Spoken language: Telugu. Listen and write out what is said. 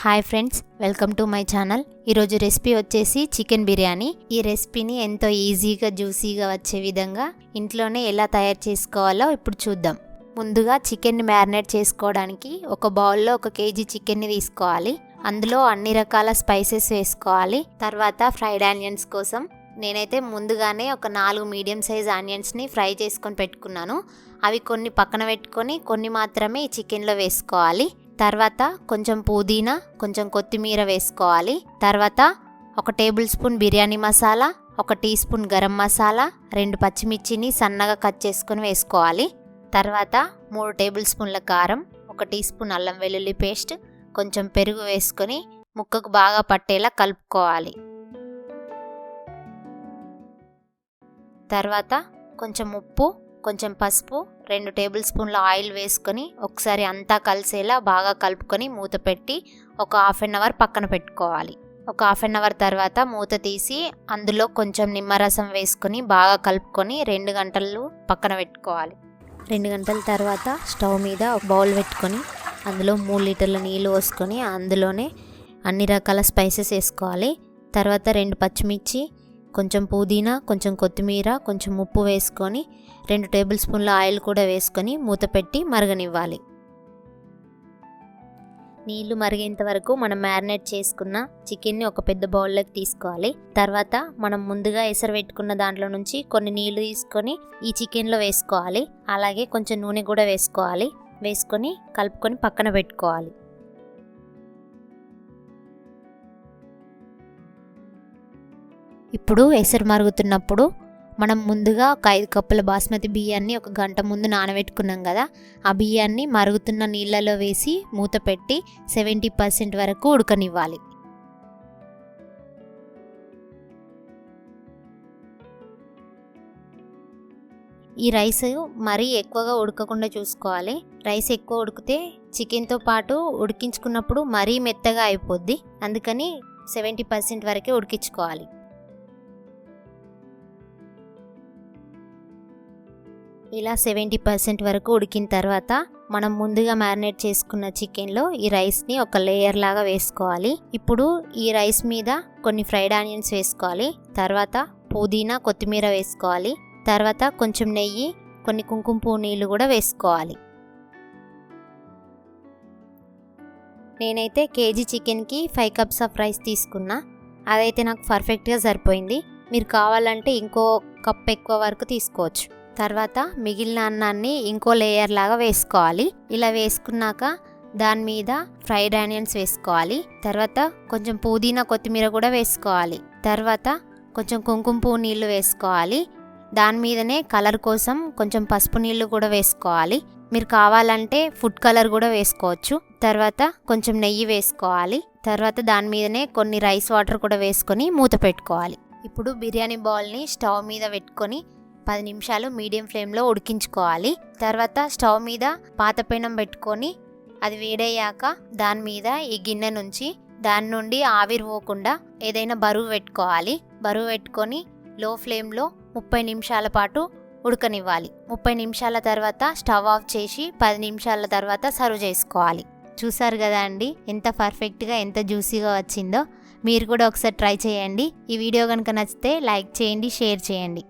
Hi friends welcome to my channel. ఈరోజు రెసిపీ వచ్చేసి చికెన్ బిర్యానీ. ఈ రెసిపీని ఎంతో ఈజీగా జ్యూసీగా వచ్చే విధంగా ఇంట్లోనే ఎలా తయారు చేసుకోవాలో ఇప్పుడు చూద్దాం. ముందుగా చికెన్ని మ్యారినేట్ చేసుకోవడానికి ఒక బౌల్లో ఒక కేజీ చికెన్ని తీసుకోవాలి. అందులో అన్ని రకాల స్పైసెస్ వేసుకోవాలి. తర్వాత ఫ్రైడ్ ఆనియన్స్ కోసం నేనైతే ముందుగానే ఒక నాలుగు మీడియం సైజ్ ఆనియన్స్ని ఫ్రై చేసుకొని పెట్టుకున్నాను. అవి కొన్ని పక్కన పెట్టుకొని కొన్ని మాత్రమే ఈ చికెన్లో వేసుకోవాలి. తర్వాత కొంచెం పుదీనా కొంచెం కొత్తిమీర వేసుకోవాలి. తర్వాత ఒక టేబుల్ స్పూన్ బిర్యానీ మసాలా ఒక టీ స్పూన్ గరం మసాలా రెండు పచ్చిమిర్చిని సన్నగా కట్ చేసుకొని వేసుకోవాలి. తర్వాత మూడు టేబుల్ స్పూన్ల కారం ఒక టీ స్పూన్ అల్లం వెల్లుల్లి పేస్ట్ కొంచెం పెరుగు వేసుకొని ముక్కకు బాగా పట్టేలా కలుపుకోవాలి. తర్వాత కొంచెం ఉప్పు కొంచెం పసుపు రెండు టేబుల్ స్పూన్ల ఆయిల్ వేసుకొని ఒకసారి అంతా కలిసేలా బాగా కలుపుకొని మూత పెట్టి ఒక హాఫ్ అన్ అవర్ పక్కన పెట్టుకోవాలి. ఒక హాఫ్ అన్ అవర్ తర్వాత మూత తీసి అందులో కొంచెం నిమ్మరసం వేసుకొని బాగా కలుపుకొని రెండు గంటలు పక్కన పెట్టుకోవాలి. రెండు గంటల తర్వాత స్టవ్ మీద ఒక బౌల్ పెట్టుకొని అందులో మూడు లీటర్ల నీళ్ళు పోసుకొని అందులోనే అన్ని రకాల స్పైసెస్ వేసుకోవాలి. తర్వాత రెండు పచ్చిమిర్చి కొంచెం పుదీనా కొంచెం కొత్తిమీర కొంచెం ఉప్పు వేసుకొని రెండు టేబుల్ స్పూన్ల ఆయిల్ కూడా వేసుకొని మూత పెట్టి మరగనివ్వాలి. నీళ్ళు మరిగేంత వరకు మనం మ్యారినేట్ చేసుకున్న చికెన్ని ఒక పెద్ద బౌల్లోకి తీసుకోవాలి. తర్వాత మనం ముందుగా ఎసరు పెట్టుకున్న దాంట్లో నుంచి కొన్ని నీళ్ళు తీసుకొని ఈ చికెన్లో వేసుకోవాలి. అలాగే కొంచెం నూనె కూడా వేసుకోవాలి. వేసుకొని కలుపుకొని పక్కన పెట్టుకోవాలి. ఇప్పుడు ఎసరు మరుగుతున్నప్పుడు మనం ముందుగా ఒక ఐదు కప్పుల బాస్మతి బియ్యాన్ని ఒక గంట ముందు నానబెట్టుకున్నాం కదా ఆ బియ్యాన్ని మరుగుతున్న నీళ్ళలో వేసి మూత పెట్టి సెవెంటీ పర్సెంట్ వరకు ఉడకనివ్వాలి. ఈ రైస్ మరీ ఎక్కువగా ఉడకకుండా చూసుకోవాలి. రైస్ ఎక్కువ ఉడికితే చికెన్తో పాటు ఉడికించుకున్నప్పుడు మరీ మెత్తగా అయిపోద్ది. అందుకని సెవెంటీ పర్సెంట్ వరకే ఉడికించుకోవాలి. ఇలా సెవెంటీ పర్సెంట్ వరకు ఉడికిన తర్వాత మనం ముందుగా మ్యారినేట్ చేసుకున్న చికెన్లో ఈ రైస్ని ఒక లేయర్ లాగా వేసుకోవాలి. ఇప్పుడు ఈ రైస్ మీద కొన్ని ఫ్రైడ్ ఆనియన్స్ వేసుకోవాలి. తర్వాత పుదీనా కొత్తిమీర వేసుకోవాలి. తర్వాత కొంచెం నెయ్యి కొన్ని కుంకుమ పువ్వు నీళ్ళు కూడా వేసుకోవాలి. నేనైతే కేజీ చికెన్కి ఫైవ్ కప్స్ ఆఫ్ రైస్ తీసుకున్నా. అదైతే నాకు పర్ఫెక్ట్గా సరిపోయింది. మీరు కావాలంటే ఇంకో కప్ ఎక్కువ వరకు తీసుకోవచ్చు. తర్వాత మిగిలిన అన్నాన్ని ఇంకో లేయర్ లాగా వేసుకోవాలి. ఇలా వేసుకున్నాక దాని మీద ఫ్రైడ్ ఆనియన్స్ వేసుకోవాలి. తర్వాత కొంచెం పుదీనా కొత్తిమీర కూడా వేసుకోవాలి. తర్వాత కొంచెం కుంకుమ పువ్వు నీళ్ళు వేసుకోవాలి. దాని మీదనే కలర్ కోసం కొంచెం పసుపు నీళ్ళు కూడా వేసుకోవాలి. మీరు కావాలంటే ఫుడ్ కలర్ కూడా వేసుకోవచ్చు. తర్వాత కొంచెం నెయ్యి వేసుకోవాలి. తర్వాత దాని మీదనే కొన్ని రైస్ వాటర్ కూడా వేసుకొని మూత పెట్టుకోవాలి. ఇప్పుడు బిర్యానీ బౌల్ని స్టవ్ మీద పెట్టుకొని పది నిమిషాలు మీడియం ఫ్లేమ్లో ఉడికించుకోవాలి. తర్వాత స్టవ్ మీద పాత పెనం పెట్టుకొని అది వేడయ్యాక దాని మీద ఈ గిన్నె నుంచి దాని నుండి ఆవిరి పోకుండా ఏదైనా బరువు పెట్టుకోవాలి. బరువు పెట్టుకొని లో ఫ్లేమ్లో ముప్పై నిమిషాల పాటు ఉడకనివ్వాలి. ముప్పై నిమిషాల తర్వాత స్టవ్ ఆఫ్ చేసి పది నిమిషాల తర్వాత సర్వ్ చేసుకోవాలి. చూసారు కదా అండి ఎంత పర్ఫెక్ట్గా ఎంత జ్యూసీగా వచ్చిందో. మీరు కూడా ఒకసారి ట్రై చేయండి. ఈ వీడియో కనుక నచ్చితే లైక్ చేయండి షేర్ చేయండి.